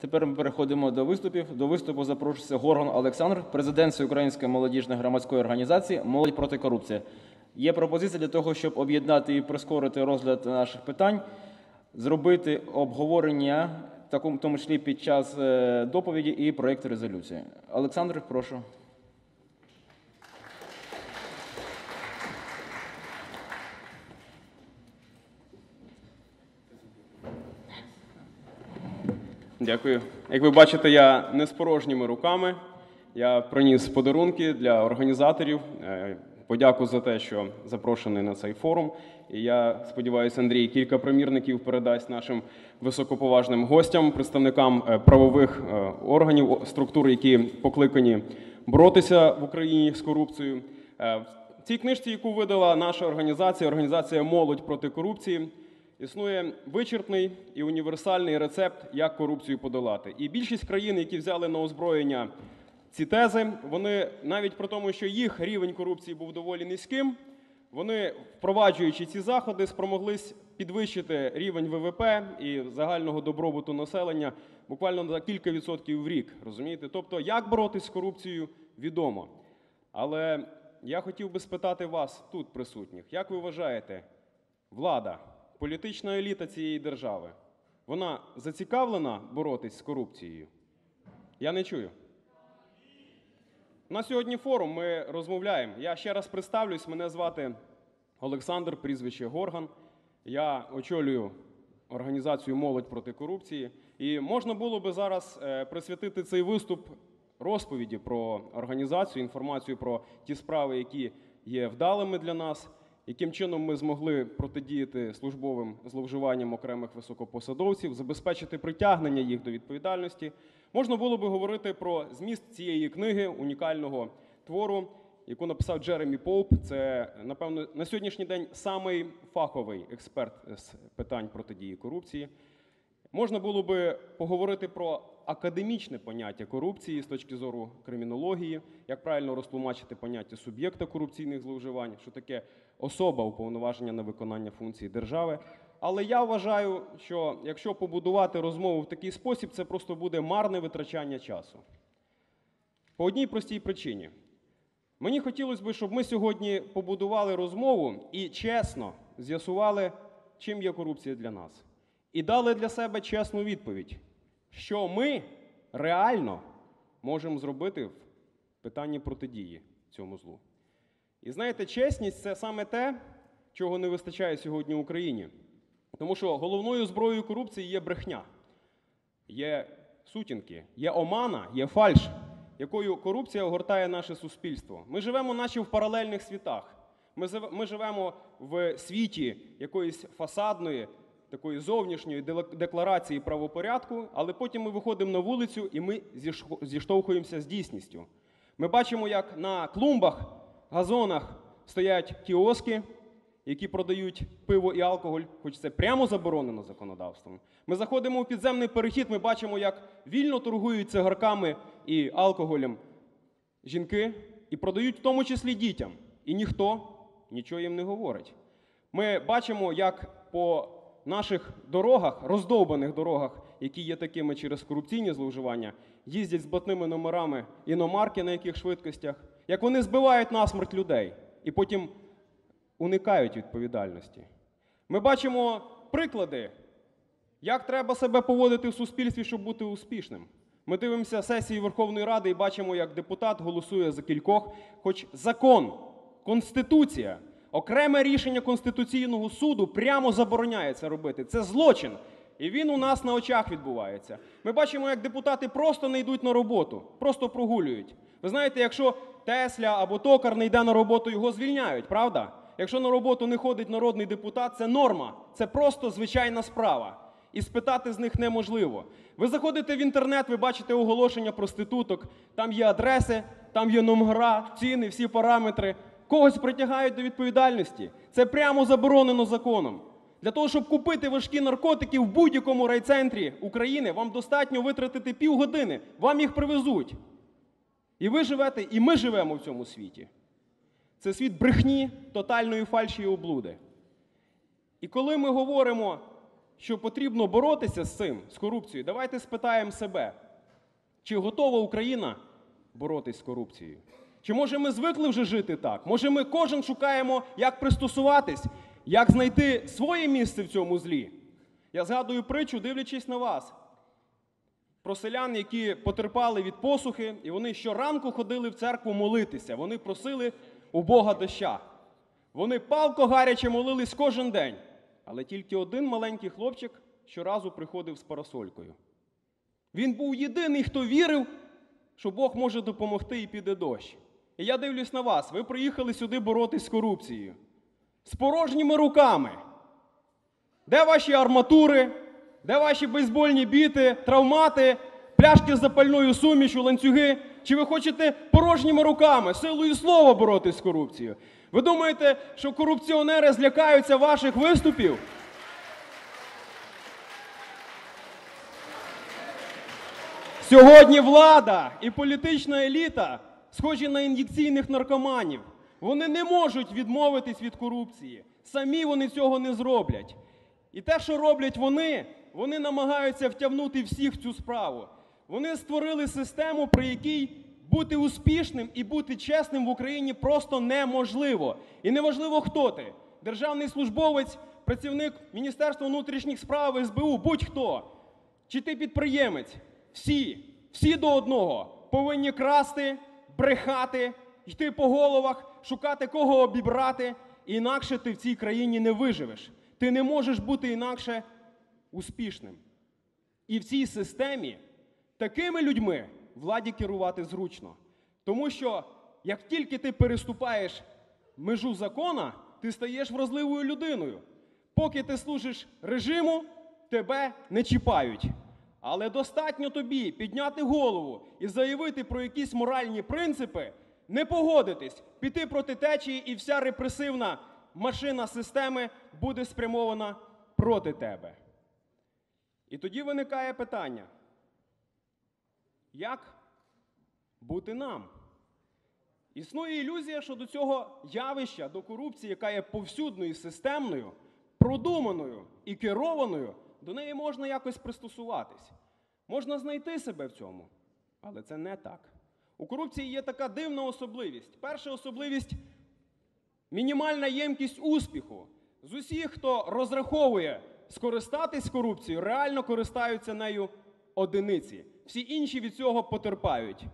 Тепер ми переходимо до виступів. До виступу запрошується Горгон Олександр, президент Всеукраїнської молодіжної громадської організації Молодь проти корупції. Є пропозиція для того, щоб об'єднати і прискорити розгляд наших питань, зробити обговорення, в тому числі під час е, доповіді і проєкту резолюції. Олександр, прошу. Дякую. Як ви бачите, я не з порожніми руками. Я приніс подарунки для організаторів. Е, Подяку за те, що запрошений на цей форум. І я сподіваюся, Андрій кілька примірників передасть нашим високоповажним гостям, представникам е, правових е, органів, структур, які покликані боротися в Україні з корупцією. В цій книжці, яку видала наша організація, організація Молодь проти корупції, Існує вичерпний і універсальний рецепт, як корупцію подолати. І більшість країн, які взяли на озброєння ці тези, вони навіть при тому, що їх рівень корупції був доволі низьким, вони, впроваджуючи ці заходи, спромоглись підвищити рівень ВВП і загального добробуту населення буквально на кілька відсотків в рік. Розумієте? Тобто, як боротися з корупцією, відомо. Але я хотів би спитати вас тут присутніх, як ви вважаєте, влада, політична еліта цієї держави, вона зацікавлена боротись з корупцією? Я не чую. На сьогодні форум ми розмовляємо. Я ще раз представлюсь. Мене звати Олександр, прізвище Горган. Я очолюю організацію Молодь проти корупції. І можна було би зараз е, присвятити цей виступ розповіді про організацію, інформацію про ті справи, які є вдалими для нас, яким чином ми змогли протидіяти службовим зловживанням окремих високопосадовців, забезпечити притягнення їх до відповідальності. Можна було би говорити про зміст цієї книги, унікального твору, яку написав Джеремі Поуп. Це, напевно, на сьогоднішній день самий фаховий експерт з питань протидії корупції. Можна було би поговорити про академічне поняття корупції з точки зору кримінології, як правильно розтлумачити поняття суб'єкта корупційних зловживань, що таке особа уповноваження на виконання функцій держави. Але я вважаю, що якщо побудувати розмову в такий спосіб, це просто буде марне витрачання часу. По одній простій причині. Мені хотілося б, щоб ми сьогодні побудували розмову і чесно з'ясували, чим є корупція для нас. І дали для себе чесну відповідь, що ми реально можемо зробити в питанні протидії цьому злу. І знаєте, чесність це саме те, чого не вистачає сьогодні Україні. Тому що головною зброєю корупції є брехня, є сутінки, є омана, є фальш, якою корупція огортає наше суспільство. Ми живемо, наче в паралельних світах. Ми живемо в світі якоїсь фасадної, такої зовнішньої декларації правопорядку, але потім ми виходимо на вулицю і ми зіштовхуємося з дійсністю. Ми бачимо, як на клумбах, газонах стоять кіоски, які продають пиво і алкоголь, хоч це прямо заборонено законодавством. Ми заходимо у підземний перехід, ми бачимо, як вільно торгують цигарками і алкоголем жінки і продають в тому числі дітям. І ніхто нічого їм не говорить. Ми бачимо, як по наших дорогах, роздовбаних дорогах, які є такими через корупційні зловживання, їздять з блатними номерами іномарки на яких швидкостях, як вони збивають насмерть людей і потім уникають відповідальності. Ми бачимо приклади, як треба себе поводити в суспільстві, щоб бути успішним. Ми дивимося сесії Верховної Ради і бачимо, як депутат голосує за кількох, хоч закон, конституція, окреме рішення Конституційного суду прямо забороняє це робити. Це злочин. І він у нас на очах відбувається. Ми бачимо, як депутати просто не йдуть на роботу, просто прогулюють. Ви знаєте, якщо Тесля або токар не йде на роботу, його звільняють, правда? Якщо на роботу не ходить народний депутат, це норма, це просто звичайна справа. І спитати з них неможливо. Ви заходите в інтернет, ви бачите оголошення проституток, там є адреси, там є номера, ціни, всі параметри. Когось притягають до відповідальності. Це прямо заборонено законом. Для того, щоб купити важкі наркотики в будь-якому райцентрі України, вам достатньо витратити півгодини. Вам їх привезуть. І ви живете, і ми живемо в цьому світі. Це світ брехні, тотальної фальші і облуди. І коли ми говоримо, що потрібно боротися з цим, з корупцією, давайте спитаємо себе, чи готова Україна боротись з корупцією? Чи може ми звикли вже жити так? Може ми кожен шукаємо, як пристосуватись, як знайти своє місце в цьому злі? Я згадую притчу, дивлячись на вас, про селян, які потерпали від посухи, і вони щоранку ходили в церкву молитися. Вони просили у Бога доща. Вони палко гаряче молились кожен день. Але тільки один маленький хлопчик щоразу приходив з парасолькою. Він був єдиний, хто вірив, що Бог може допомогти і піде дощ. І я дивлюсь на вас, ви приїхали сюди боротись з корупцією. З порожніми руками. Де ваші арматури? Де ваші бейсбольні біти, травмати, пляшки з запальною сумішю, ланцюги? Чи ви хочете порожніми руками, силою слова боротись з корупцією? Ви думаєте, що корупціонери злякаються ваших виступів? Сьогодні влада і політична еліта схожі на ін'єкційних наркоманів. Вони не можуть відмовитись від корупції. Самі вони цього не зроблять. І те, що роблять вони, вони намагаються втягнути всіх в цю справу. Вони створили систему, при якій бути успішним і бути чесним в Україні просто неможливо. І неважливо, хто ти державний службовець, працівник Міністерства внутрішніх справ, СБУ, будь-хто. Чи ти підприємець? Всі, всі до одного повинні красти, брехати, йти по головах, шукати кого обібрати. Інакше ти в цій країні не виживеш. Ти не можеш бути інакше успішним. І в цій системі такими людьми владі керувати зручно. Тому що як тільки ти переступаєш межу закона, ти стаєш вразливою людиною. Поки ти служиш режиму, тебе не чіпають. Але достатньо тобі підняти голову і заявити про якісь моральні принципи, не погодитись, піти проти течії, і вся репресивна машина системи буде спрямована проти тебе. І тоді виникає питання: як бути нам? Існує ілюзія, що до цього явища, до корупції, яка є повсюдною, системною, продуманою і керованою, до неї можна якось пристосуватись. Можна знайти себе в цьому, але це не так. У корупції є така дивна особливість. Перша особливість мінімальна ємкість успіху. З усіх, хто розраховує скористатись корупцією, реально користаються нею одиниці. Всі інші від цього потерпають.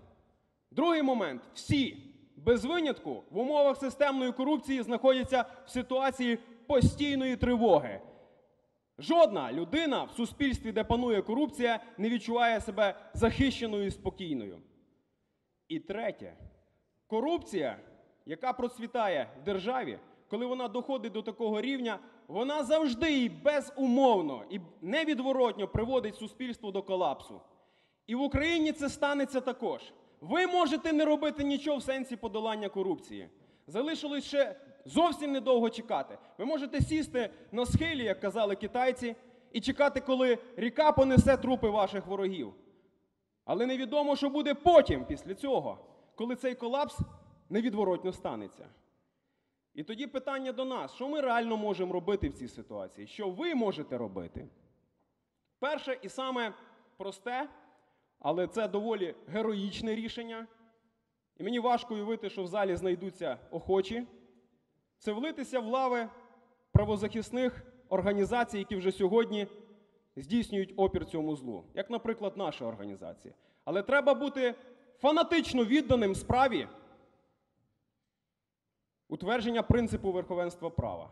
Другий момент: всі без винятку в умовах системної корупції знаходяться в ситуації постійної тривоги. Жодна людина в суспільстві, де панує корупція, не відчуває себе захищеною і спокійною. І третє, корупція, яка процвітає в державі, коли вона доходить до такого рівня, вона завжди і безумовно і невідворотньо приводить суспільство до колапсу. І в Україні це станеться також. Ви можете не робити нічого в сенсі подолання корупції. Залишилось ще зовсім недовго чекати. Ви можете сісти на схилі, як казали китайці, і чекати, коли ріка понесе трупи ваших ворогів. Але невідомо, що буде потім, після цього, коли цей колапс невідворотно станеться. І тоді питання до нас: що ми реально можемо робити в цій ситуації? Що ви можете робити? Перше і саме просте, але це доволі героїчне рішення. І мені важко уявити, що в залі знайдуться охочі. Це влитися в лави правозахисних організацій, які вже сьогодні здійснюють опір цьому злу, як, наприклад, наша організація. Але треба бути фанатично відданим справі утвердження принципу верховенства права.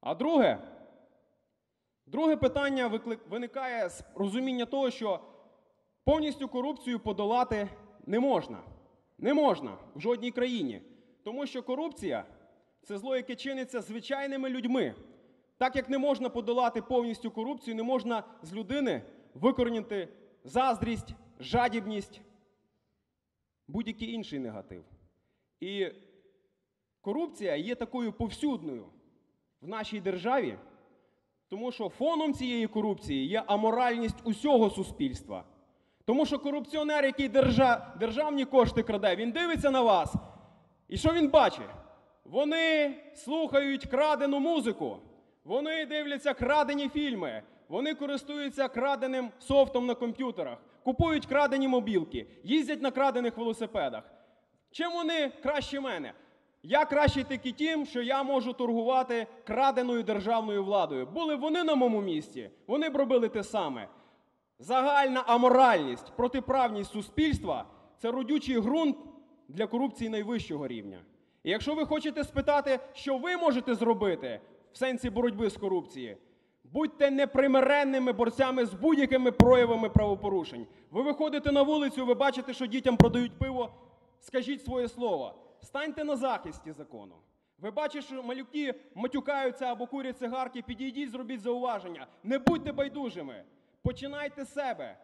А друге, друге питання виникає з розуміння того, що повністю корупцію подолати не можна. Не можна в жодній країні. Тому що корупція це зло, яке чиниться звичайними людьми. Так як не можна подолати повністю корупцію, не можна з людини викорінити заздрість, жадібність, будь-який інший негатив. І корупція є такою повсюдною в нашій державі, тому що фоном цієї корупції є аморальність усього суспільства. Тому що корупціонер, який держа, державні кошти краде, він дивиться на вас. І що він бачить? Вони слухають крадену музику, вони дивляться крадені фільми, Вони користуються краденим софтом на комп'ютерах, купують крадені мобілки, їздять на крадених велосипедах. Чим вони краще мене? Я кращий тільки тим, що я можу торгувати краденою державною владою. Були б вони на моєму місці, вони б робили те саме. Загальна аморальність, протиправність суспільства це родючий ґрунт для корупції найвищого рівня. І якщо ви хочете спитати, що ви можете зробити в сенсі боротьби з корупцією, будьте непримиренними борцями з будь-якими проявами правопорушень. Ви виходите на вулицю, ви бачите, що дітям продають пиво, скажіть своє слово. Станьте на захисті закону. Ви бачите, що малюки матюкаються або курять цигарки, підійдіть, зробіть зауваження. Не будьте байдужими. Починайте з себе.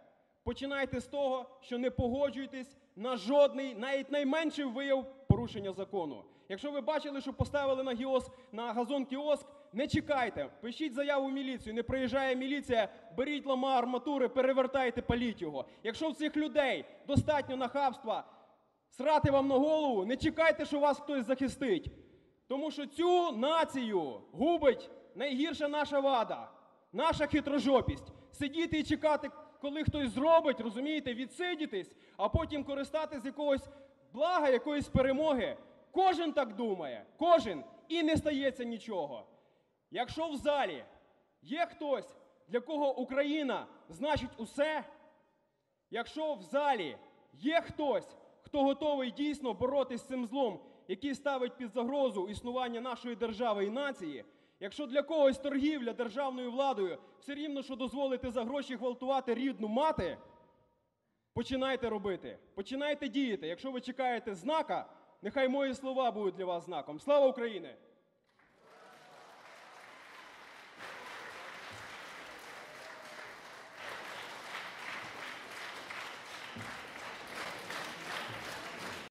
Починайте з того, що не погоджуєтесь на жодний, навіть найменший вияв порушення закону. Якщо ви бачили, що поставили на гіос на газон кіоск, не чекайте, пишіть заяву в міліцію. Не приїжджає міліція, беріть лама арматури, перевертайте, паліть його. Якщо в цих людей достатньо нахабства срати вам на голову, не чекайте, що вас хтось захистить. Тому що цю націю губить найгірша наша вада, наша хитрожопість. Сидіти і чекати, коли хтось зробить, розумієте, відсидітись, а потім користатись якогось блага, якоїсь перемоги. Кожен так думає, кожен, і не стається нічого. Якщо в залі є хтось, для кого Україна значить усе, Якщо в залі є хтось, хто готовий дійсно боротися з цим злом, який ставить під загрозу існування нашої держави і нації, якщо для когось торгівля державною владою все рівно, що дозволити за гроші гвалтувати рідну мати, починайте робити, починайте діяти. Якщо ви чекаєте знака, нехай мої слова будуть для вас знаком. Слава Україні!